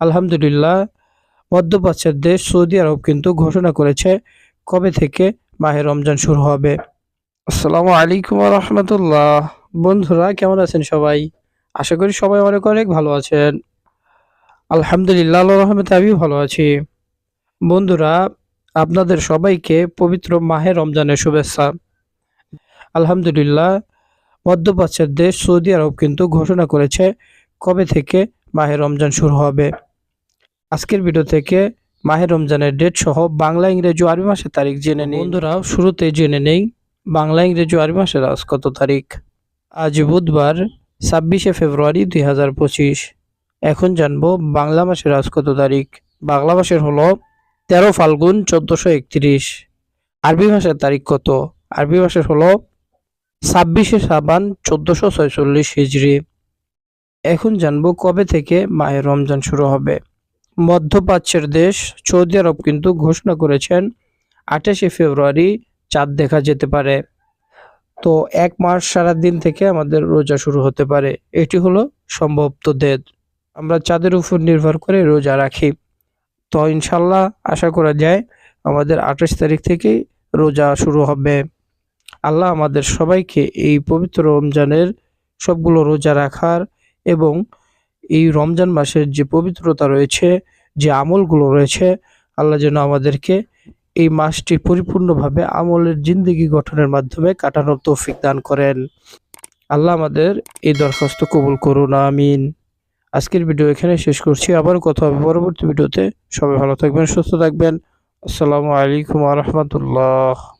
আলহামদুলিল্লাহ মধ্যপ্রাচ্যের দেশ সৌদি আরব কিন্তু ঘোষণা করেছে কবে থেকে মাহে রমজান শুরু হবে। আসসালামু আলাইকুম রহমতুল্লাহ। বন্ধুরা কেমন আছেন সবাই? আশা করি সবাই অনেক অনেক ভালো আছেন। আলহামদুলিল্লাহ আল্লাহর রহমতে আমিও ভালো আছি। বন্ধুরা আপনাদের সবাইকে পবিত্র মাহে রমজানের শুভেচ্ছা। আলহামদুলিল্লাহ মধ্যপ্রাচ্যের দেশ সৌদি আরব কিন্তু ঘোষণা করেছে কবে থেকে মাহে রমজান শুরু হবে। আজকের ভিডিও থেকে মাহে রমজানের ডেট সহ বাংলা, ইংরেজি আরবি মাসের তারিখ জেনে নিই বন্ধুরা, শুরুতে জেনে নেই, বাংলা, ইংরেজি আরবি মাসের আজ কত তারিখ? আজ বুধবার, ছাব্বিশে ফেব্রুয়ারি দুই হাজার পঁচিশ। এখন জানব বাংলা মাসের আজ কত তারিখ। বাংলা মাসের হলো তেরো ফাল্গুন চোদ্দশো একত্রিশ। আরবি মাসের তারিখ কত? আরবি মাসের হলো ছাব্বিশে সাবান চোদ্দশো ছয়চল্লিশ হিজড়ি। এখন জানব কবে থেকে মাহে রমজান শুরু হবে। মধ্যপ্রাচ্যের দেশ সৌদি আরব কিন্তু ঘোষণা করেছেন আঠাশে ফেব্রুয়ারি চাঁদ দেখা যেতে পারে। তো এক মাস সারা দিন থেকে আমাদের রোজা শুরু হতে পারে। এটি হলো সম্ভবত ডেট। আমরা চাঁদের উপর নির্ভর করে রোজা রাখি। তো ইনশাল্লাহ আশা করা যায় আমাদের আঠাশ তারিখ থেকেই রোজা শুরু হবে। আল্লাহ আমাদের সবাইকে এই পবিত্র রমজানের সবগুলো রোজা রাখার এবং এই রমজান মাসের যে পবিত্রতা রয়েছে যে আমলগুলো রয়েছে, আল্লাহ যেন আমাদেরকে এই মাসটি পরিপূর্ণভাবে আমলের জিন্দগি গঠনের মাধ্যমে কাটানোর তৌফিক দান করেন। আল্লাহ আমাদের এই দরখাস্ত কবুল করুন, আমিন। আজকের ভিডিও এখানে শেষ করছি। আবারও কথা হবে পরবর্তী ভিডিওতে। সবাই ভালো থাকবেন, সুস্থ থাকবেন। আসসালামু আলাইকুম রহমতুল্লাহ।